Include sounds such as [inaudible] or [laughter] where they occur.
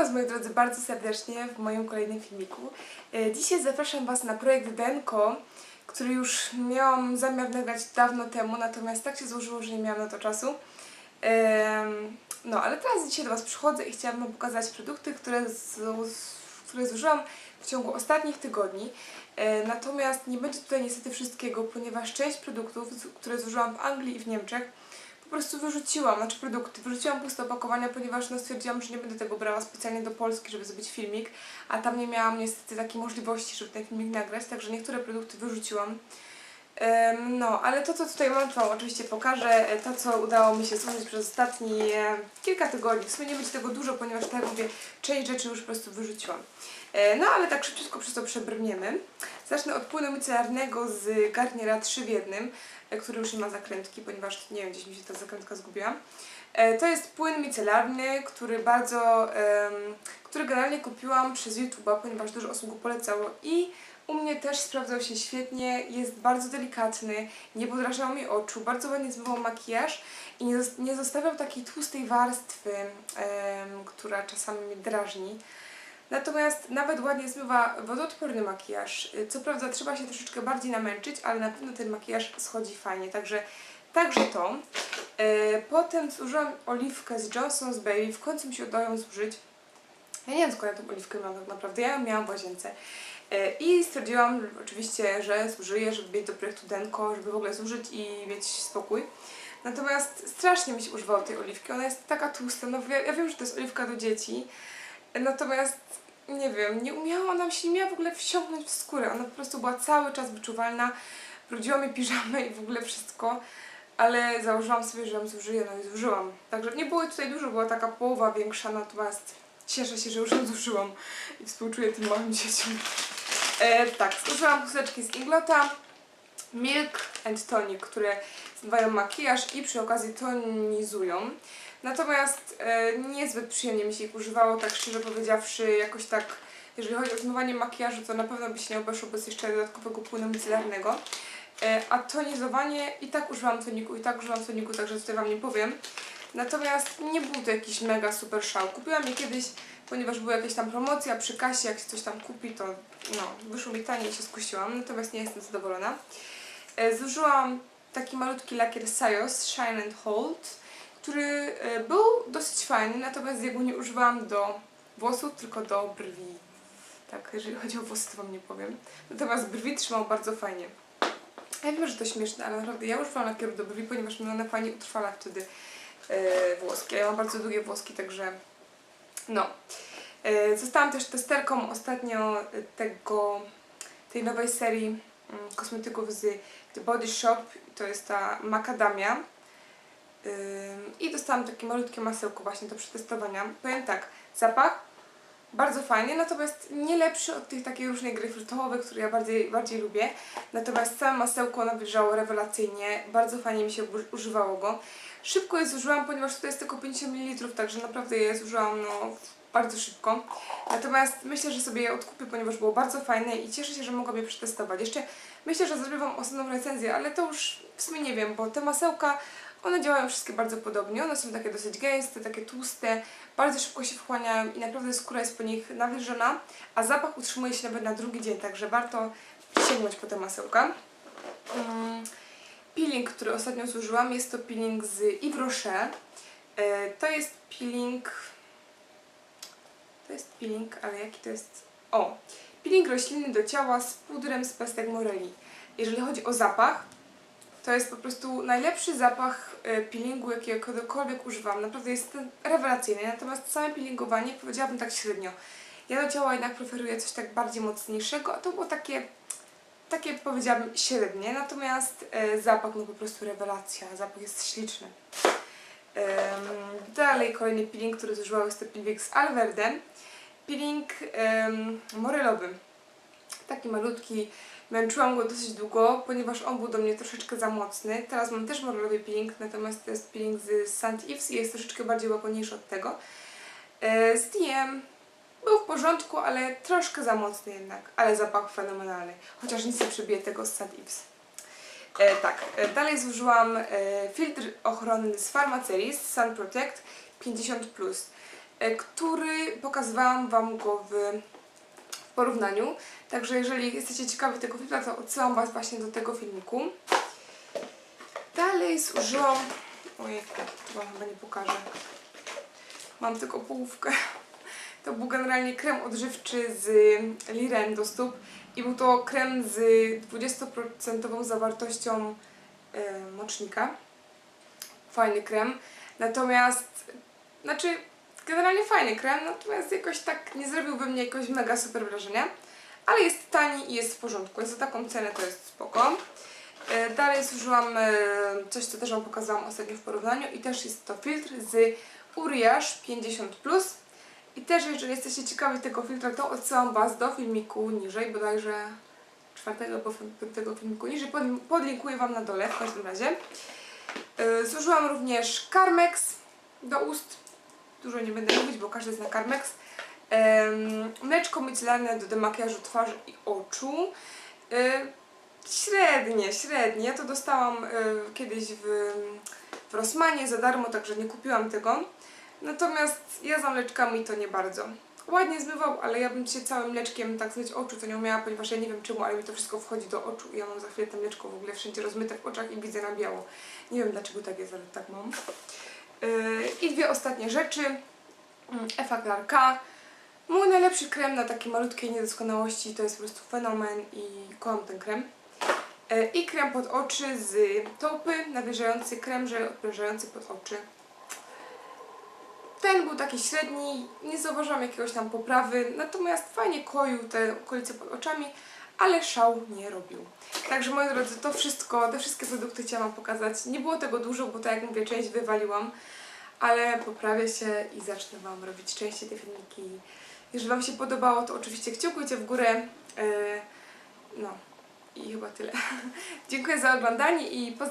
Was moi drodzy bardzo serdecznie w moim kolejnym filmiku. E, Dzisiaj zapraszam Was na projekt Denko, który już miałam zamiar nagrać dawno temu, natomiast tak się złożyło, że nie miałam na to czasu. No, ale teraz dzisiaj do Was przychodzę i chciałam Wam pokazać produkty, które, z, które zużyłam w ciągu ostatnich tygodni. E, Natomiast nie będzie tutaj niestety wszystkiego, ponieważ część produktów, które zużyłam w Anglii i w Niemczech, po prostu wyrzuciłam, znaczy produkty, wyrzuciłam puste opakowania, ponieważ no stwierdziłam, że nie będę tego brała specjalnie do Polski, żeby zrobić filmik, a tam nie miałam niestety takiej możliwości, żeby ten filmik nagrać, także niektóre produkty wyrzuciłam. No, ale to co tutaj mam, to Wam oczywiście pokażę. To co udało mi się zużyć przez ostatnie kilka tygodni. W sumie nie będzie tego dużo, ponieważ tak jak mówię, część rzeczy już po prostu wyrzuciłam. E, No ale tak szybciutko przez to przebrniemy. Zacznę od płynu micelarnego z Garniera 3 w który już nie ma zakrętki, ponieważ nie wiem, gdzieś mi się ta zakrętka zgubiła. E, To jest płyn micelarny, który bardzo, który generalnie kupiłam przez YouTube'a, ponieważ dużo osób go polecało i u mnie też sprawdzał się świetnie, jest bardzo delikatny, nie podrażał mi oczu, bardzo ładnie zmywał makijaż i nie, nie zostawiał takiej tłustej warstwy, która czasami mnie drażni. Natomiast nawet ładnie zmywa wodoodporny makijaż. Y, Co prawda trzeba się troszeczkę bardziej namęczyć, ale na pewno ten makijaż schodzi fajnie, także także to. E, Potem zużyłam oliwkę z Johnson's Baby, w końcu mi się udało ją zużyć. Ja nie wiem skąd ja tą oliwkę mam tak naprawdę, ja ją miałam w łazience. E, I stwierdziłam oczywiście, że zużyję, żeby mieć do projektu Denko, żeby w ogóle zużyć i mieć spokój. Natomiast strasznie mi się używało tej oliwki, ona jest taka tłusta, no ja wiem, że to jest oliwka do dzieci, natomiast nie wiem, nie umiała, ona się nie miała w ogóle wsiąknąć w skórę, ona po prostu była cały czas wyczuwalna, brudziła mi piżamę i w ogóle wszystko, ale założyłam sobie, że ją zużyję, no i zużyłam. Także nie było tutaj dużo, była taka połowa większa, natomiast cieszę się, że już ją zużyłam i współczuję tym małym dzieciom. E, tak, zużyłam chusteczki z Inglota, Milk and Tonic, które zmywają makijaż i przy okazji tonizują. Natomiast e, niezbyt przyjemnie mi się ich używało, tak szczerze powiedziawszy, jakoś tak, jeżeli chodzi o zmywanie makijażu, to na pewno by się nie obeszło bez jeszcze dodatkowego płynu micelarnego. E, a tonizowanie, i tak używam toniku, i tak używam toniku, także tutaj Wam nie powiem. Natomiast nie był to jakiś mega super szał. Kupiłam je kiedyś, ponieważ była jakaś tam promocja przy kasie, jak się coś tam kupi, to no, wyszło mi taniej i się skusiłam, natomiast nie jestem zadowolona. E, Zużyłam taki malutki lakier Sayos Shine and Hold, który e, był dosyć fajny, natomiast jego nie używałam do włosów, tylko do brwi. Tak, jeżeli chodzi o włosy, to Wam nie powiem. Natomiast brwi trzymał bardzo fajnie. Ja wiem, że to śmieszne, ale naprawdę ja używam lakieru do brwi, ponieważ one fajnie utrwala wtedy e, włoski. Ja mam bardzo długie włoski, także no. E, Zostałam też testerką ostatnio e, tego, tej nowej serii mm, kosmetyków z The Body Shop. To jest ta makadamia. I dostałam takie malutkie masełko właśnie do przetestowania. Powiem tak, zapach bardzo fajny, natomiast nie lepszy od tych takich różnych grejpfrutowych, które ja bardziej, bardziej lubię. Natomiast całe masełko nawilżało rewelacyjnie, bardzo fajnie mi się uży- używało go. Szybko je zużyłam, ponieważ tutaj jest tylko 50 ml, także naprawdę je zużyłam no, bardzo szybko. Natomiast myślę, że sobie je odkupię, ponieważ było bardzo fajne i cieszę się, że mogłam je przetestować. Jeszcze myślę, że zrobię Wam osobną recenzję, ale to już w sumie nie wiem, bo te masełka, one działają wszystkie bardzo podobnie. One są takie dosyć gęste, takie tłuste, bardzo szybko się wchłaniają i naprawdę skóra jest po nich nawilżona, a zapach utrzymuje się nawet na drugi dzień, także warto sięgnąć po te masełka. Mm, Peeling, który ostatnio zużyłam, jest to peeling z Yves Rocher. E, To jest peeling... To jest peeling, ale jaki to jest... O! Peeling roślinny do ciała z pudrem z pestek moreli. Jeżeli chodzi o zapach, to jest po prostu najlepszy zapach e, peelingu, jakiego kiedykolwiek używam. Naprawdę jest rewelacyjny. Natomiast same peelingowanie powiedziałabym tak średnio. Ja do ciała jednak preferuję coś tak bardziej mocniejszego, a to było takie, takie powiedziałabym średnie. Natomiast e, zapach, no po prostu rewelacja. Zapach jest śliczny. Em, dalej kolejny peeling, który zużyłam jest to peeling z Alverde. Peeling em, morelowy. Taki malutki. Męczyłam go dosyć długo, ponieważ on był do mnie troszeczkę za mocny. Teraz mam też morelowy peeling, natomiast to jest peeling z St. Ives i jest troszeczkę bardziej łagodniejszy od tego. E, Z DM był w porządku, ale troszkę za mocny jednak, ale zapach fenomenalny. Chociaż nic nie przebije tego z St. Ives. E, tak, e, dalej zużyłam e, filtr ochronny z Pharmaceris Sun Protect 50+. e, który pokazywałam Wam go w w porównaniu. Także jeżeli jesteście ciekawi tego filtra, to odsyłam Was właśnie do tego filmiku. Dalej zużyłam... Ojej, to Wam chyba nie pokażę. Mam tylko połówkę. To był generalnie krem odżywczy z Liren do stóp i był to krem z 20% zawartością e, mocznika. Fajny krem. Natomiast, znaczy, generalnie fajny krem, natomiast jakoś tak nie zrobił we mnie jakoś mega super wrażenia. Ale jest tani i jest w porządku. Za taką cenę to jest spoko. E, Dalej zużyłam e, coś, co też Wam pokazałam ostatnio w porównaniu i też jest to filtr z Uriage 50+. I też jeżeli jesteście ciekawi tego filtra, to odsyłam Was do filmiku niżej, bodajże czwartego albo piątego filmiku niżej. Pod- Podlinkuję Wam na dole w każdym razie. E, Zużyłam również Carmex do ust. Dużo nie będę mówić, bo każdy zna Carmex. Mleczko micelarne do demakijażu twarzy i oczu. Średnie, średnie. Ja to dostałam kiedyś w, w Rossmanie za darmo, także nie kupiłam tego. Natomiast ja za mleczkami to nie bardzo. Ładnie zmywał, ale ja bym się całym mleczkiem tak zmyć oczu to nie umiała, ponieważ ja nie wiem czemu, ale mi to wszystko wchodzi do oczu i ja mam za chwilę to mleczko w ogóle wszędzie rozmyte w oczach i widzę na biało. Nie wiem dlaczego tak jest, ale tak mam. Yy, I dwie ostatnie rzeczy. Mm, Efa Clarka. Mój najlepszy krem na takie malutkie niedoskonałości to jest po prostu fenomen i kocham ten krem. Yy, I krem pod oczy z Taupy, nawilżający krem żel odprężający pod oczy. Ten był taki średni, nie zauważyłam jakiegoś tam poprawy, natomiast fajnie koił te okolice pod oczami, ale szał nie robił. Także moi drodzy, to wszystko, te wszystkie produkty chciałam Wam pokazać. Nie było tego dużo, bo tak jak mówię, część wywaliłam, ale poprawię się i zacznę Wam robić częściej te filmiki. Jeżeli Wam się podobało, to oczywiście kciukujcie w górę. Yy, no i chyba tyle. [laughs] Dziękuję za oglądanie i pozdrawiam.